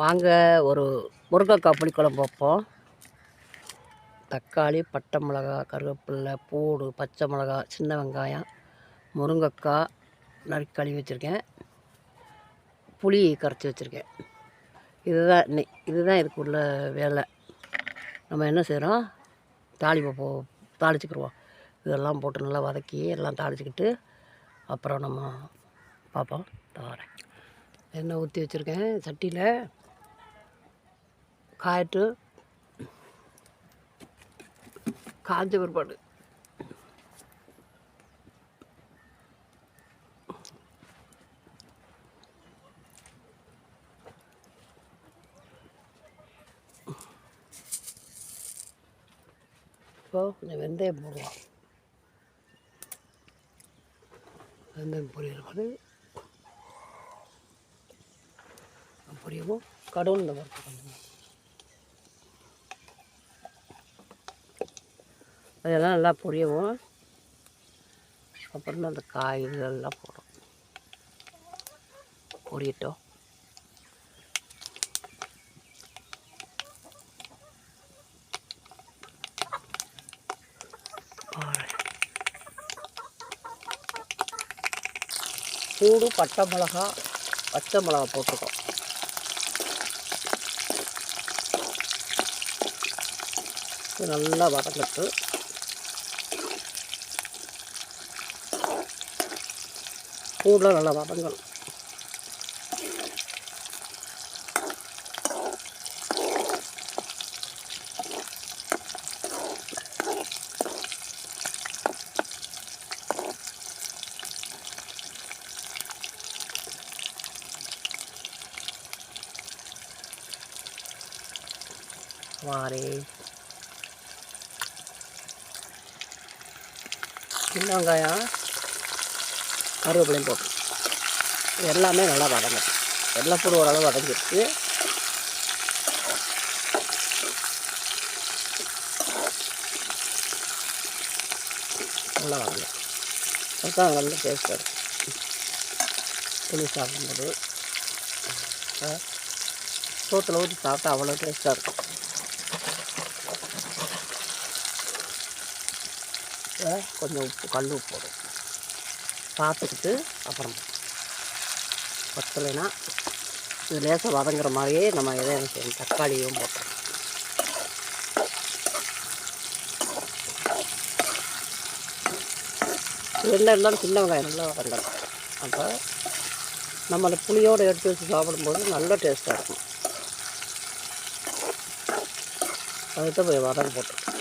வாங்க ஒரு முருங்கைக்காய் புளிக்குழம்பு வைப்போம். தக்காளி பட்டை மிளகா கருவேப்பில்லை பூடு பச்சை மிளகா சின்ன வெங்காயம் முருங்கைக்காய் நறுக்கி கழுவி வச்சுருக்கேன். புளி கரைச்சி வச்சுருக்கேன். இதுதான் இன்னை இதுதான் இதுக்குள்ள வேலை. நம்ம என்ன செய்கிறோம் தாளிப்பை போ தாளிச்சுக்கிடுவோம் இதெல்லாம் போட்டு நல்லா வதக்கி எல்லாம் தாளிச்சுக்கிட்டு அப்புறம் நம்ம பார்ப்போம். தவறேன் எண்ணெய் ஊற்றி வச்சுருக்கேன். சட்டியில் காயட்டு காஞ்ச பிற்பாடு. இப்போ கொஞ்சம் வெந்தயம் போடுவோம் வெந்தயம் பொரியல் பொரியவும் கடவுள் வறுத்து கொஞ்சம் அதெல்லாம் நல்லா பொரியவும். அப்புறம் அந்த காய் இதெல்லாம் போடும் பொரியட்டும். சூடு பட்டை மிளகா பச்சை மிளகா போட்டுக்கோ நல்லா வதங்கட்டு சூடில் நல்லா வதங்கணும் வாரே. சின்ன வெங்காயம்? கருவேப்பிலையும் போட்டு. எல்லாமே நல்லா வதங்கட்டும் எல்லாம் கூட ஓரளவு வதங்கிடுச்சு நல்லா வதங்க அதுதான் நல்ல டேஸ்ட்டாக இருக்கும் புளி சாப்பிடும்போது. சோத்தில் ஊற்றி சாப்பிட்டா அவ்வளோ டேஸ்ட்டாக இருக்கும். கொஞ்சம் உப்பு கல் உப்பு போடும். பார்த்துக்கிட்டு அப்புறம் பத்தலைன்னா இது லேசாக வதங்குற மாதிரியே நம்ம எதை என்ன செய்யணும்? தக்காளியும் போட்டோம் எல்லாம் சின்ன வெங்காயம் நல்லா வதங்கணும். அப்போ நம்ம அந்த புளியோடு எடுத்து வச்சு சாப்பிடும்போது நல்ல டேஸ்ட்டாக இருக்கும். அதுக்கு போய் வதங்க போட்டுருக்கோம்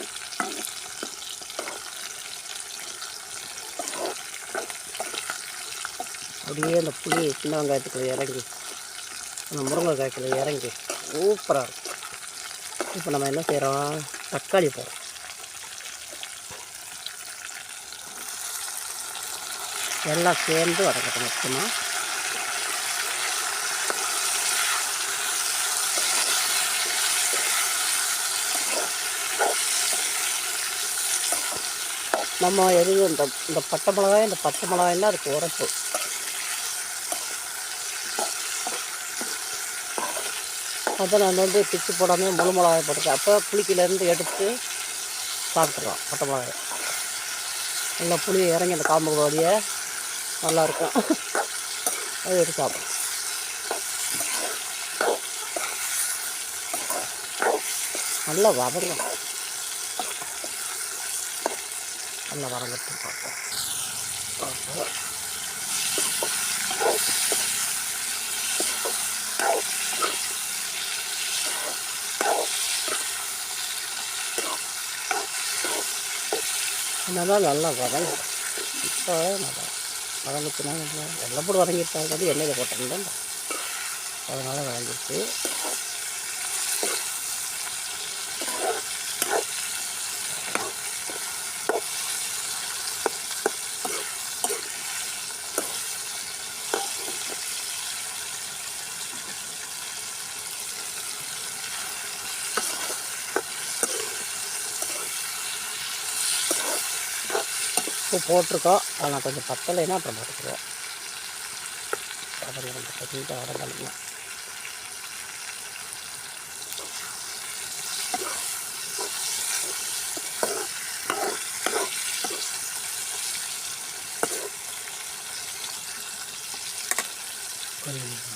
அப்படியே அந்த புளி சின்ன வெங்காயத்துக்குள்ள இறங்கி அந்த முருங்கைக்காய்க்குள்ள இறங்கி சூப்பராக இருக்கும். இப்போ நம்ம என்ன செய்கிறோம் தக்காளி போடுறோம். எல்லாம் சேர்ந்து வதக்கட்டும் மொத்தமாக நம்ம எது இந்த இந்த பட்டை மிளகாய் இந்த பச்சை மிளகாயெல்லாம் அதுக்கு உரப்பு. அதை நான் வந்து பிச்சு போடாமல் முழு மிளகாய் போட்டுருக்கேன் அப்போ புளிக்கிலேருந்து எடுத்து சாப்பிட்றோம் பட்டை மிளகாய். நல்லா புளி இறங்கி அந்த காம்பு வழியே நல்லாயிருக்கும் அது எடுத்து சாப்பிடும் நல்லா வதங்கும் நல்லா வதங்கட்டு பார்ப்போம் என்னதான் நல்லா வதங்கும் இப்போ நல்லா வதங்கிச்சுனா எல்லாம் வெள்ளை போட்டு வதங்கிட்டாங்க எண்ணெயில் போட்டிருந்தேன் அதனால் வதங்கிடுச்சு. உப்பு போட்டிருக்கோம். நான் கொஞ்சம் பத்தலைன்னா அப்புறம் போட்டுக்குவோம் கடலில் கொஞ்சம் பத்திட்டு உடம்பு கொஞ்சம்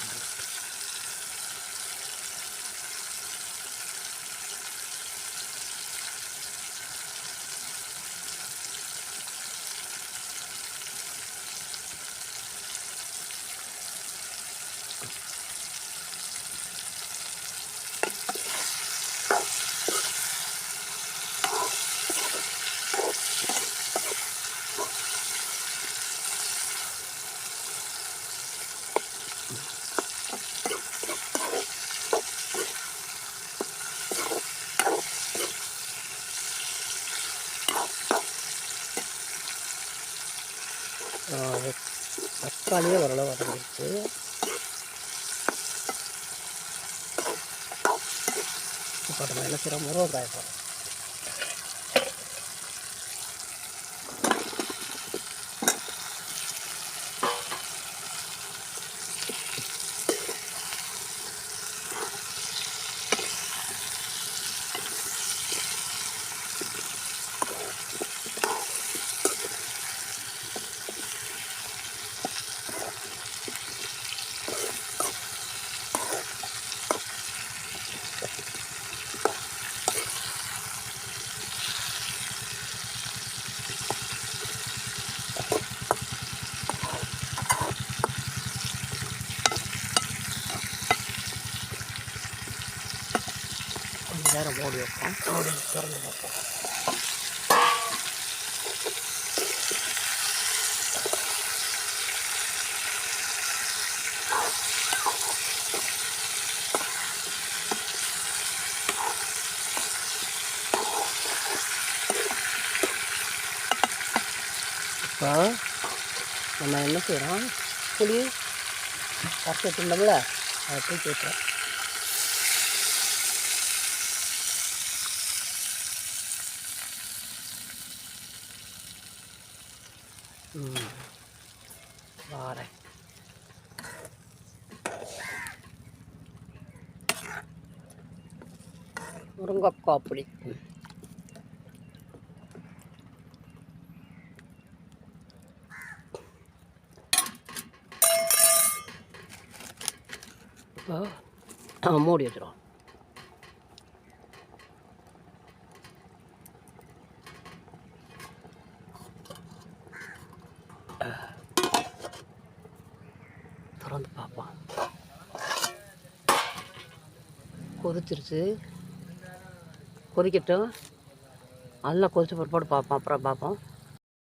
தக்காளியே ஓரளவு வதங்கிடுச்சு. இப்போ நம்ம என்ன செய்கிறோம் முருங்கைக்காய் போகிறோம் நேரம் மூடி வைப்போம் மூடி திறந்து பார்ப்போம் இப்போ நம்ம என்ன செய்கிறோம் புளி கரைச்சி வச்சுருந்தோம்ல அதை தூக்கி வைக்கிறோம் வாரேன் முருங்கக்காய் பொடி இப்போ மூடி வச்சிடும் உட்காந்து பார்ப்போம் கொதிச்சிருச்சு. கொதிக்கட்டும். நல்லா கொதிச்ச பிற்பாடு பார்ப்போம் அப்புறம் பார்ப்போம்